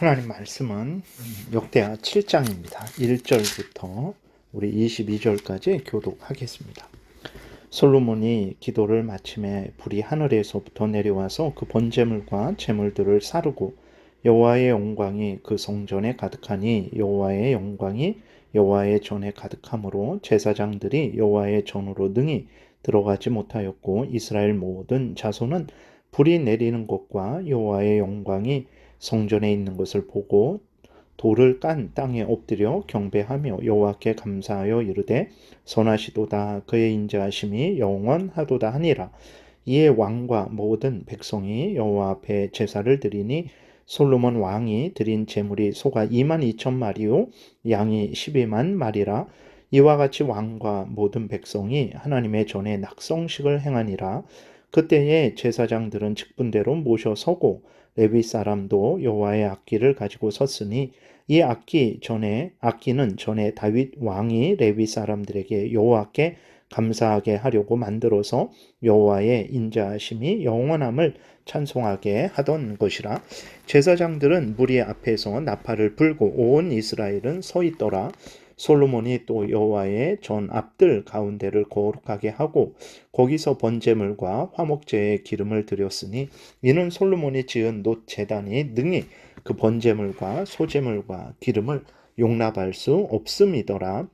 하나님 말씀은 역대하 7장입니다. 1절부터 우리 22절까지 교독하겠습니다. 솔로몬이 기도를 마침에 불이 하늘에서부터 내려와서 그 번제물과 제물들을 사르고 여호와의 영광이 그 성전에 가득하니 여호와의 영광이 여호와의 전에 가득함으로 제사장들이 여호와의 전으로 능히 들어가지 못하였고 이스라엘 모든 자손은 불이 내리는 것과 여호와의 영광이 성전에 있는 것을 보고 돌을 깐 땅에 엎드려 경배하며 여호와께 감사하여 이르되 선하시도다. 그의 인자하심이 영원하도다 하니라. 이에 왕과 모든 백성이 여호와 앞에 제사를 드리니 솔로몬 왕이 드린 제물이 소가 2만 2천 마리요 양이 12만 마리라. 이와 같이 왕과 모든 백성이 하나님의 전에 낙성식을 행하니라 그때에 제사장들은 직분대로 모셔 서고 레위 사람도 여호와의 악기를 가지고 섰으니 이 악기 전에 악기는 전에 다윗 왕이 레위 사람들에게 여호와께 감사하게 하려고 만들어서 여호와의 인자하심이 영원함을 찬송하게 하던 것이라. 제사장들은 무리 앞에서 나팔을 불고 온 이스라엘은 서 있더라 솔로몬이 또 여호와의 전 앞들 가운데를 거룩하게 하고 거기서 번제물과 화목제의 기름을 드렸으니 이는 솔로몬이 지은 놋 제단이 능히 그 번제물과 소제물과 기름을 용납할 수 없음이더라.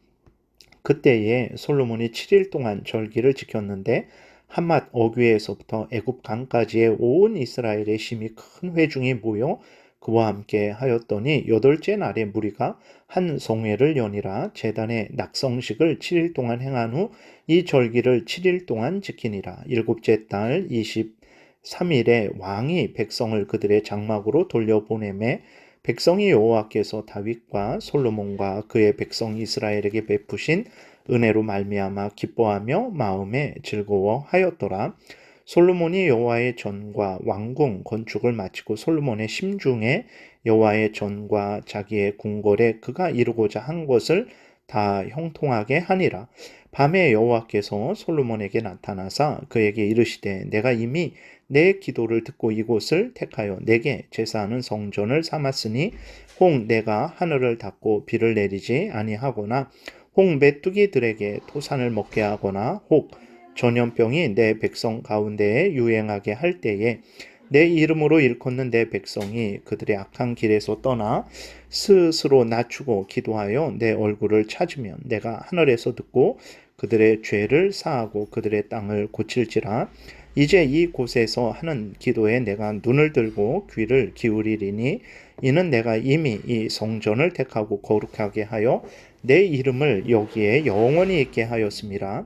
그때에 솔로몬이 7일 동안 절기를 지켰는데 한맛 어귀에서부터 애굽 강까지의 온 이스라엘의 심이 큰 회중이 모여 그와 함께 하였더니 여덟째 날에 무리가 한 송회를 연이라 재단의 낙성식을 7일 동안 행한 후 이 절기를 7일 동안 지키니라. 일곱째 달 23일에 왕이 백성을 그들의 장막으로 돌려보내매 백성이 여호와께서 다윗과 솔로몬과 그의 백성 이스라엘에게 베푸신 은혜로 말미암아 기뻐하며 마음에 즐거워하였더라. 솔로몬이 여호와의 전과 왕궁 건축을 마치고 솔로몬의 심중에 여호와의 전과 자기의 궁궐에 그가 이루고자 한 것을 다 형통하게 하니라. 밤에 여호와께서 솔로몬에게 나타나사 그에게 이르시되 내가 이미 내 기도를 듣고 이곳을 택하여 내게 제사하는 성전을 삼았으니 홍 내가 하늘을 닫고 비를 내리지 아니하거나 홍 메뚜기들에게 토산을 먹게 하거나 혹 전염병이 내 백성 가운데에 유행하게 할 때에 내 이름으로 일컫는 내 백성이 그들의 악한 길에서 떠나 스스로 낮추고 기도하여 내 얼굴을 찾으면 내가 하늘에서 듣고 그들의 죄를 사하고 그들의 땅을 고칠지라 이제 이 곳에서 하는 기도에 내가 눈을 들고 귀를 기울이리니 이는 내가 이미 이 성전을 택하고 거룩하게 하여 내 이름을 여기에 영원히 있게 하였습니다.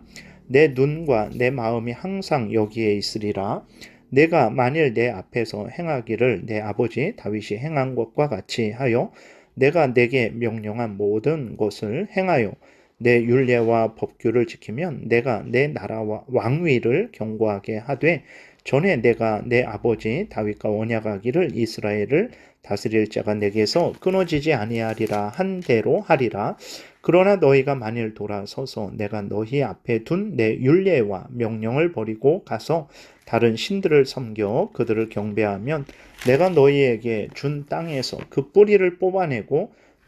내 눈과 내 마음이 항상 여기에 있으리라. 내가 만일 내 앞에서 행하기를 내 아버지 다윗이 행한 것과 같이 하여 내가 내게 명령한 모든 것을 행하여 내 율례와 법규를 지키면 내가 내 나라와 왕위를 경고하게 하되 전에 내가 내 아버지 다윗과 언약하기를 이스라엘을 다스릴 자가 내게서 끊어지지 아니하리라 한 대로 하리라. 그러나 너희가 만일 돌아서서 내가 너희 앞에 둔 내 율례와 명령을 버리고 가서 다른 신들을 섬겨 그들을 경배하면 내가 너희에게 준 땅에서 그 뿌리를 뽑아내고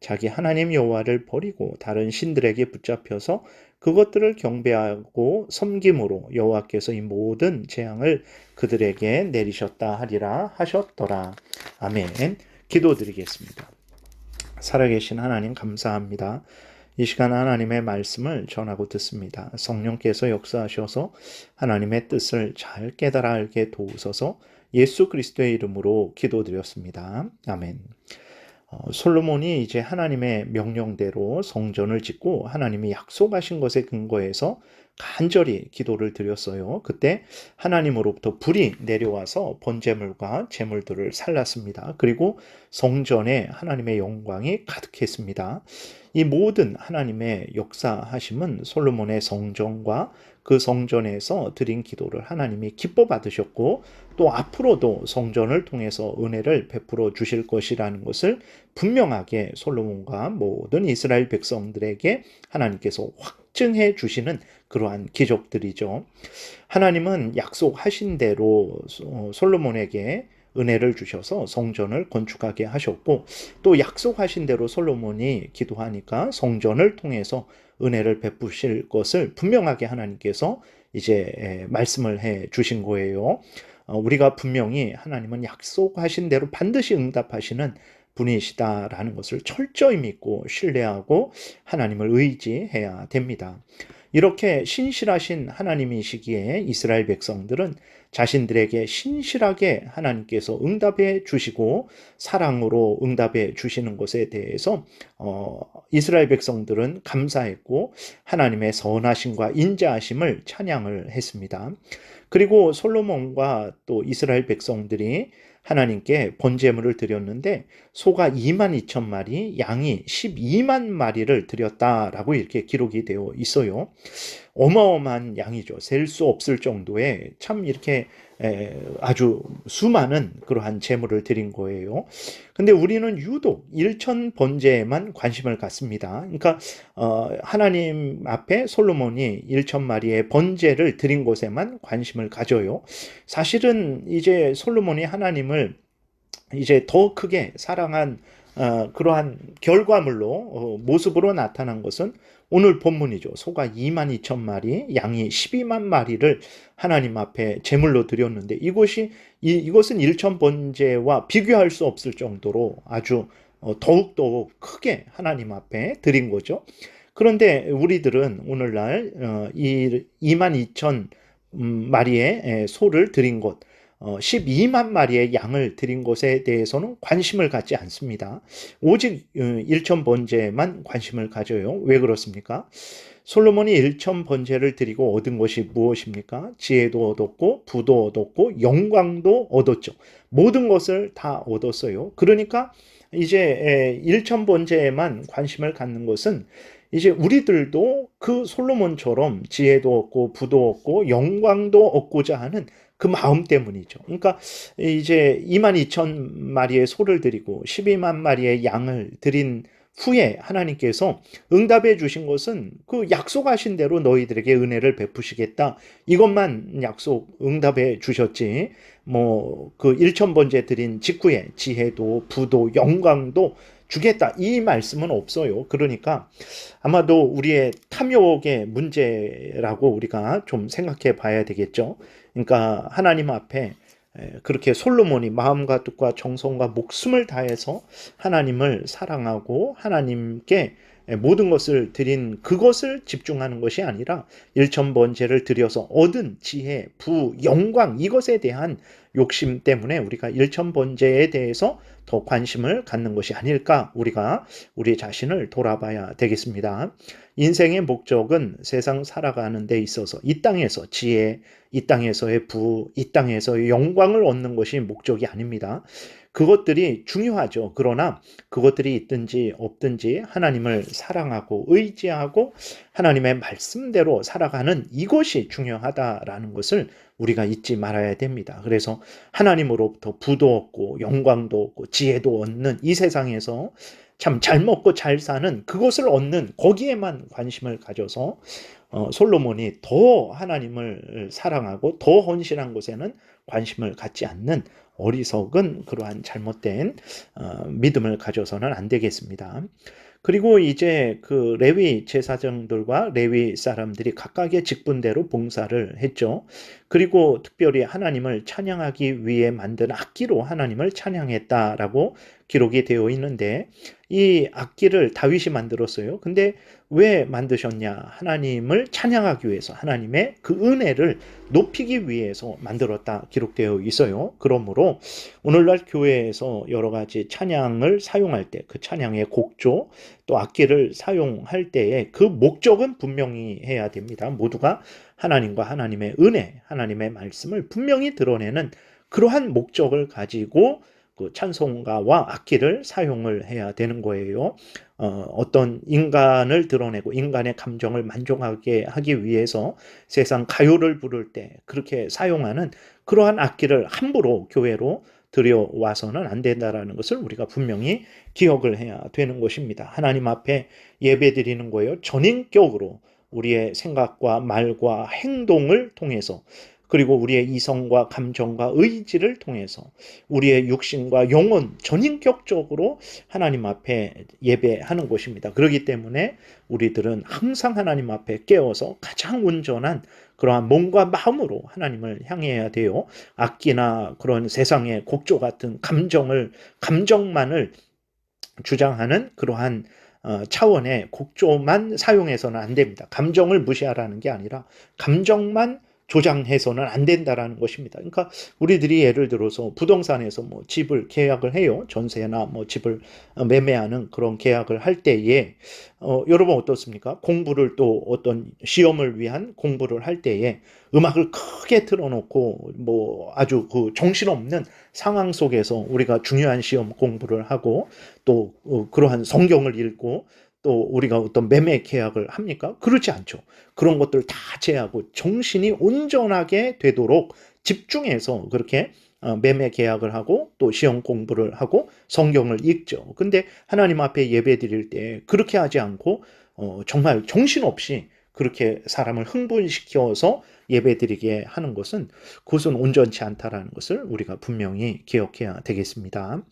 자기 하나님 여호와를 버리고 다른 신들에게 붙잡혀서 그것들을 경배하고 섬김으로 여호와께서 이 모든 재앙을 그들에게 내리셨다 하리라 하셨더라. 아멘. 기도드리겠습니다. 살아계신 하나님 감사합니다. 이 시간 하나님의 말씀을 전하고 듣습니다. 성령께서 역사하셔서 하나님의 뜻을 잘 깨달아 알게 도우소서 예수 그리스도의 이름으로 기도드렸습니다. 아멘. 어, 솔로몬이 이제 하나님의 명령대로 성전을 짓고 하나님이 약속하신 것에 근거해서 간절히 기도를 드렸어요. 그때 하나님으로부터 불이 내려와서 번제물과 제물들을 살랐습니다. 그리고 성전에 하나님의 영광이 가득했습니다. 이 모든 하나님의 역사하심은 솔로몬의 성전과 그 성전에서 드린 기도를 하나님이 기뻐 받으셨고 또 앞으로도 성전을 통해서 은혜를 베풀어 주실 것이라는 것을 분명하게 솔로몬과 모든 이스라엘 백성들에게 하나님께서 확증해 주시는 그러한 기적들이죠. 하나님은 약속하신 대로 솔로몬에게 은혜를 주셔서 성전을 건축하게 하셨고 또 약속하신 대로 솔로몬이 기도하니까 성전을 통해서 은혜를 베푸실 것을 분명하게 하나님께서 이제 말씀을 해 주신 거예요. 어, 우리가 분명히 하나님은 약속하신 대로 반드시 응답하시는 분이시다라는 것을 철저히 믿고 신뢰하고 하나님을 의지해야 됩니다. 이렇게 신실하신 하나님이시기에 이스라엘 백성들은 자신들에게 신실하게 하나님께서 응답해 주시고 사랑으로 응답해 주시는 것에 대해서 어, 이스라엘 백성들은 감사했고 하나님의 선하심과 인자하심을 찬양을 했습니다. 그리고 솔로몬과 또 이스라엘 백성들이 하나님께 번제물을 드렸는데 소가 2만 2천 마리, 양이 12만 마리를 드렸다라고 이렇게 기록이 되어 있어요. 어마어마한 양이죠. 셀 수 없을 정도의 참 이렇게 아주 수많은 그러한 재물을 드린 거예요. 근데 우리는 유독 일천 번제에만 관심을 갖습니다. 그러니까 어, 하나님 앞에 솔로몬이 일천 마리의 번제를 드린 곳에만 관심을 가져요. 사실은 이제 솔로몬이 하나님 을 이제 더 크게 사랑한 어, 그러한 결과물로 어, 모습으로 나타난 것은 오늘 본문이죠. 소가 2만 2천 마리, 양이 12만 마리를 하나님 앞에 제물로 드렸는데 이것이 이, 이것은 일천 번제와 비교할 수 없을 정도로 아주 어, 더욱더욱 크게 하나님 앞에 드린 거죠. 그런데 우리들은 오늘날 어, 이 2만 2천 음, 마리의 소를 드린 것, 12만 어, 마리의 양을 드린 것에 대해서는 관심을 갖지 않습니다. 오직 어, 일천 번제만 관심을 가져요. 왜 그렇습니까? 솔로몬이 일천 번제를 드리고 얻은 것이 무엇입니까? 지혜도 얻었고 부도 얻었고 영광도 얻었죠. 모든 것을 다 얻었어요. 그러니까 이제 일천 번제에만 관심을 갖는 것은 이제 우리들도 그 솔로몬처럼 지혜도 얻고 부도 얻고 영광도 얻고자 하는 그 마음 때문이죠. 그러니까 이제 2만 2천 마리의 소를 드리고 12만 마리의 양을 드린 후에 하나님께서 응답해 주신 것은 그 약속하신 대로 너희들에게 은혜를 베푸시겠다. 이것만 약속 응답해 주셨지. 뭐 그 1천 번째 드린 직후에 지혜도 부도 영광도 주겠다. 이 말씀은 없어요. 그러니까 아마도 우리의 탐욕의 문제라고 우리가 좀 생각해 봐야 되겠죠. 그러니까 하나님 앞에 그렇게 솔로몬이 마음과 뜻과 정성과 목숨을 다해서 하나님을 사랑하고 하나님께 모든 것을 드린 그것을 집중하는 것이 아니라 일천번제를 드려서 얻은 지혜, 부, 영광 이것에 대한 욕심 때문에 우리가 일천번제에 대해서 더 관심을 갖는 것이 아닐까 우리가 우리 자신을 돌아봐야 되겠습니다. 인생의 목적은 세상 살아가는 데 있어서 이 땅에서 지혜, 이 땅에서의 부, 이 땅에서의 영광을 얻는 것이 목적이 아닙니다. 그것들이 중요하죠. 그러나 그것들이 있든지 없든지 하나님을 사랑하고 의지하고 하나님의 말씀대로 살아가는 이것이 중요하다라는 것을 우리가 잊지 말아야 됩니다. 그래서 하나님으로부터 부도 얻고 영광도 얻고 지혜도 얻는 이 세상에서 참 잘 먹고 잘 사는 그것을 얻는 거기에만 관심을 가져서 어, 솔로몬이 더 하나님을 사랑하고 더 헌신한 곳에는 관심을 갖지 않는 어리석은 그러한 잘못된 어, 믿음을 가져서는 안 되겠습니다. 그리고 이제 그 레위 제사장들과 레위 사람들이 각각의 직분대로 봉사를 했죠. 그리고 특별히 하나님을 찬양하기 위해 만든 악기로 하나님을 찬양했다라고 기록이 되어 있는데 이 악기를 다윗이 만들었어요. 근데 왜 만드셨냐? 하나님을 찬양하기 위해서 하나님의 그 은혜를 높이기 위해서 만들었다 기록되어 있어요. 그러므로 오늘날 교회에서 여러 가지 찬양을 사용할 때 그 찬양의 곡조 또 악기를 사용할 때에 그 목적은 분명히 해야 됩니다. 모두가 하나님과 하나님의 은혜, 하나님의 말씀을 분명히 드러내는 그러한 목적을 가지고 그 찬송가와 악기를 사용을 해야 되는 거예요. 어, 어떤 인간을 드러내고 인간의 감정을 만족하게 하기 위해서 세상 가요를 부를 때 그렇게 사용하는 그러한 악기를 함부로 교회로 들여와서는 안 된다라는 것을 우리가 분명히 기억을 해야 되는 것입니다. 하나님 앞에 예배 드리는 거예요. 전인격으로 우리의 생각과 말과 행동을 통해서 그리고 우리의 이성과 감정과 의지를 통해서 우리의 육신과 영혼 전인격적으로 하나님 앞에 예배하는 것입니다. 그렇기 때문에 우리들은 항상 하나님 앞에 깨어서 가장 온전한 그러한 몸과 마음으로 하나님을 향해야 돼요. 악기나 그런 세상의 곡조 같은 감정을 감정만을 주장하는 그러한 어, 차원의 곡조만 사용해서는 안 됩니다. 감정을 무시하라는 게 아니라 감정만 조장해서는 안 된다라는 것입니다. 그러니까 우리들이 예를 들어서 부동산에서 뭐 집을 계약을 해요. 전세나 뭐 집을 매매하는 그런 계약을 할 때에 어, 여러분 어떻습니까? 공부를 또 어떤 시험을 위한 공부를 할 때에 음악을 크게 틀어놓고 뭐 아주 그 정신없는 상황 속에서 우리가 중요한 시험 공부를 하고 또 어, 그러한 성경을 읽고 또 우리가 어떤 매매 계약을 합니까? 그렇지 않죠. 그런 것들 다 제하고 정신이 온전하게 되도록 집중해서 그렇게 어, 매매 계약을 하고 또 시험 공부를 하고 성경을 읽죠. 근데 하나님 앞에 예배 드릴 때 그렇게 하지 않고 어, 정말 정신없이 그렇게 사람을 흥분시켜서 예배 드리게 하는 것은 그것은 온전치 않다라는 것을 우리가 분명히 기억해야 되겠습니다.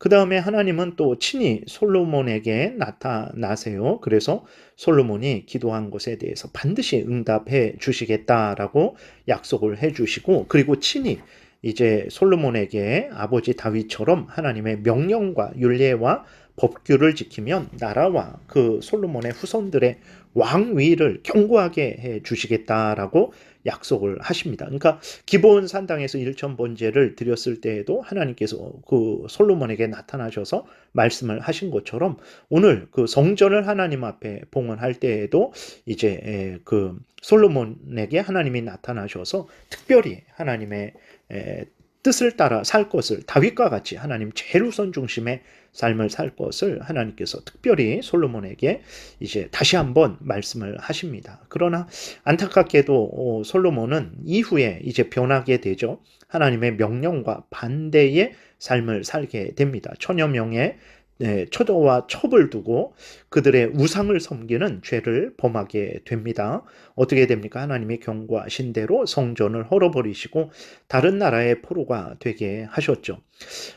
그 다음에 하나님은 또 친히 솔로몬에게 나타나세요. 그래서 솔로몬이 기도한 것에 대해서 반드시 응답해 주시겠다라고 약속을 해 주시고 그리고 친히 이제 솔로몬에게 아버지 다윗처럼 하나님의 명령과 윤례와 법규를 지키면 나라와 그 솔로몬의 후손들의 왕위를 견고하게 해 주시겠다라고 약속을 하십니다. 그러니까 기본 산당에서 일천 번제를 드렸을 때에도 하나님께서 그 솔로몬에게 나타나셔서 말씀을 하신 것처럼 오늘 그 성전을 하나님 앞에 봉헌할 때에도 이제 그 솔로몬에게 하나님이 나타나셔서 특별히 하나님의 뜻을 따라 살 것을 다윗과 같이 하나님 제일 우선 중심의 삶을 살 것을 하나님께서 특별히 솔로몬에게 이제 다시 한번 말씀을 하십니다. 그러나 안타깝게도 어, 솔로몬은 이후에 이제 변하게 되죠. 하나님의 명령과 반대의 삶을 살게 됩니다. 천여 명의 네, 초도와 첩을 두고 그들의 우상을 섬기는 죄를 범하게 됩니다. 어떻게 됩니까? 하나님이 경고하신 대로 성전을 헐어버리시고 다른 나라의 포로가 되게 하셨죠.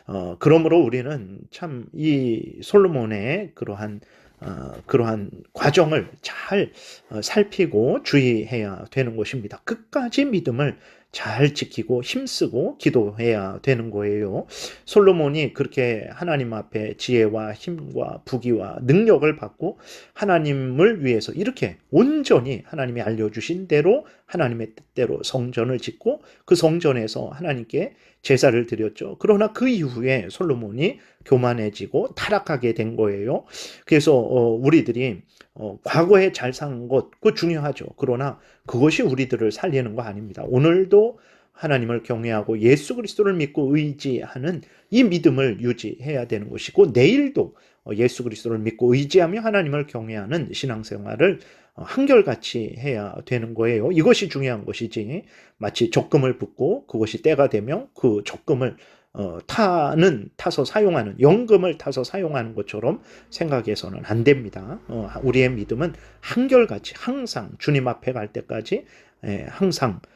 어, 그러므로 우리는 참 이 솔로몬의 그러한 어, 그러한 과정을 잘 어, 살피고 주의해야 되는 것입니다. 끝까지 믿음을 잘 지키고 힘쓰고 기도해야 되는 거예요. 솔로몬이 그렇게 하나님 앞에 지혜와 힘과 부귀와 능력을 받고 하나님을 위해서 이렇게 온전히 하나님이 알려주신 대로 하나님의 뜻대로 성전을 짓고 그 성전에서 하나님께 제사를 드렸죠. 그러나 그 이후에 솔로몬이 교만해지고 타락하게 된 거예요. 그래서 어, 우리들이 어, 과거에 잘 사는 것, 그 중요하죠. 그러나 그것이 우리들을 살리는 거 아닙니다. 오늘도 하나님을 경외하고 예수 그리스도를 믿고 의지하는 이 믿음을 유지해야 되는 것이고 내일도 예수 그리스도를 믿고 의지하며 하나님을 경외하는 신앙생활을 한결같이 해야 되는 거예요. 이것이 중요한 것이지 마치 적금을 붓고 그것이 때가 되면 그 적금을 어, 타는 타서 사용하는 연금을 타서 사용하는 것처럼 생각해서는 안 됩니다. 어, 우리의 믿음은 한결같이 항상 주님 앞에 갈 때까지 예, 항상 어,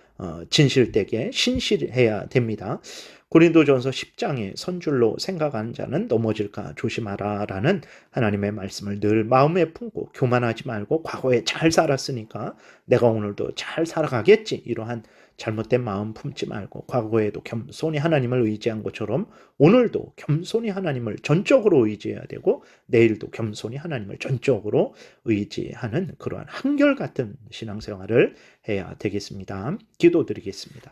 진실되게 신실해야 됩니다. 고린도전서 10장에 선줄로 생각하는 자는 넘어질까 조심하라 라는 하나님의 말씀을 늘 마음에 품고 교만하지 말고 과거에 잘 살았으니까 내가 오늘도 잘 살아가겠지 이러한 잘못된 마음 품지 말고 과거에도 겸손히 하나님을 의지한 것처럼 오늘도 겸손히 하나님을 전적으로 의지해야 되고 내일도 겸손히 하나님을 전적으로 의지하는 그러한 한결같은 신앙생활을 해야 되겠습니다. 기도드리겠습니다.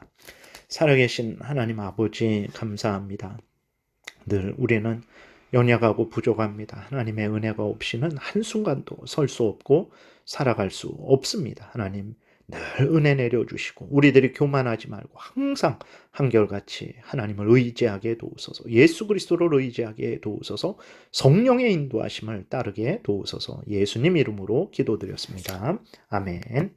살아계신 하나님 아버지 감사합니다. 늘 우리는 연약하고 부족합니다. 하나님의 은혜가 없이는 한순간도 설 수 없고 살아갈 수 없습니다. 하나님 늘 은혜 내려주시고 우리들이 교만하지 말고 항상 한결같이 하나님을 의지하게 도우소서 예수 그리스도를 의지하게 도우소서 성령의 인도하심을 따르게 도우소서 예수님 이름으로 기도드렸습니다. 아멘